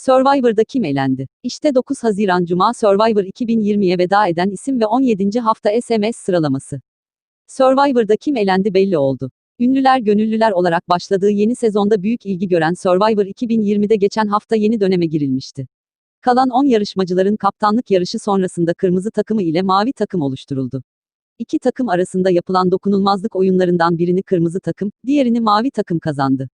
Survivor'da kim elendi? İşte 9 Haziran Cuma Survivor 2020'ye veda eden isim ve 17. hafta SMS sıralaması. Survivor'da kim elendi belli oldu. Ünlüler gönüllüler olarak başladığı yeni sezonda büyük ilgi gören Survivor 2020'de geçen hafta yeni döneme girilmişti. Kalan 10 yarışmacıların kaptanlık yarışı sonrasında kırmızı takımı ile mavi takım oluşturuldu. İki takım arasında yapılan dokunulmazlık oyunlarından birini kırmızı takım, diğerini mavi takım kazandı.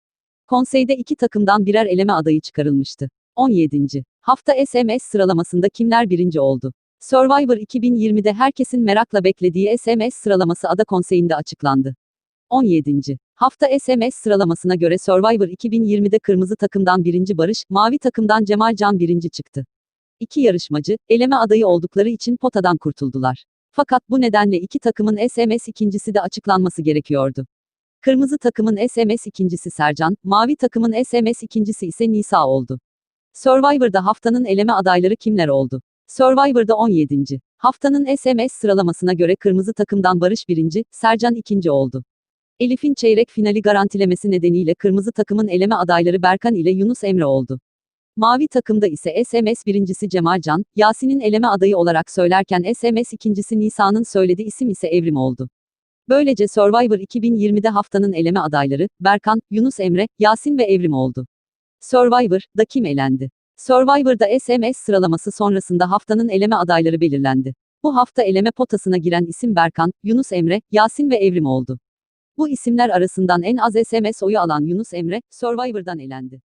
Konseyde iki takımdan birer eleme adayı çıkarılmıştı. 17. Hafta SMS sıralamasında kimler birinci oldu? Survivor 2020'de herkesin merakla beklediği SMS sıralaması ada konseyinde açıklandı. 17. Hafta SMS sıralamasına göre Survivor 2020'de kırmızı takımdan birinci Barış, mavi takımdan Cemal Can birinci çıktı. İki yarışmacı, eleme adayı oldukları için potadan kurtuldular. Fakat bu nedenle iki takımın SMS ikincisi de açıklanması gerekiyordu. Kırmızı takımın SMS ikincisi Sercan, mavi takımın SMS ikincisi ise Nisa oldu. Survivor'da haftanın eleme adayları kimler oldu? Survivor'da 17. Haftanın SMS sıralamasına göre kırmızı takımdan Barış birinci, Sercan ikinci oldu. Elif'in çeyrek finali garantilemesi nedeniyle kırmızı takımın eleme adayları Berkan ile Yunus Emre oldu. Mavi takımda ise SMS birincisi Cemal Can, Yasin'in eleme adayı olarak söylerken SMS ikincisi Nisa'nın söylediği isim ise Evrim oldu. Böylece Survivor 2020'de haftanın eleme adayları, Berkan, Yunus Emre, Yasin ve Evrim oldu. Survivor'da kim elendi? Survivor'da SMS sıralaması sonrasında haftanın eleme adayları belirlendi. Bu hafta eleme potasına giren isim Berkan, Yunus Emre, Yasin ve Evrim oldu. Bu isimler arasından en az SMS oyu alan Yunus Emre, Survivor'dan elendi.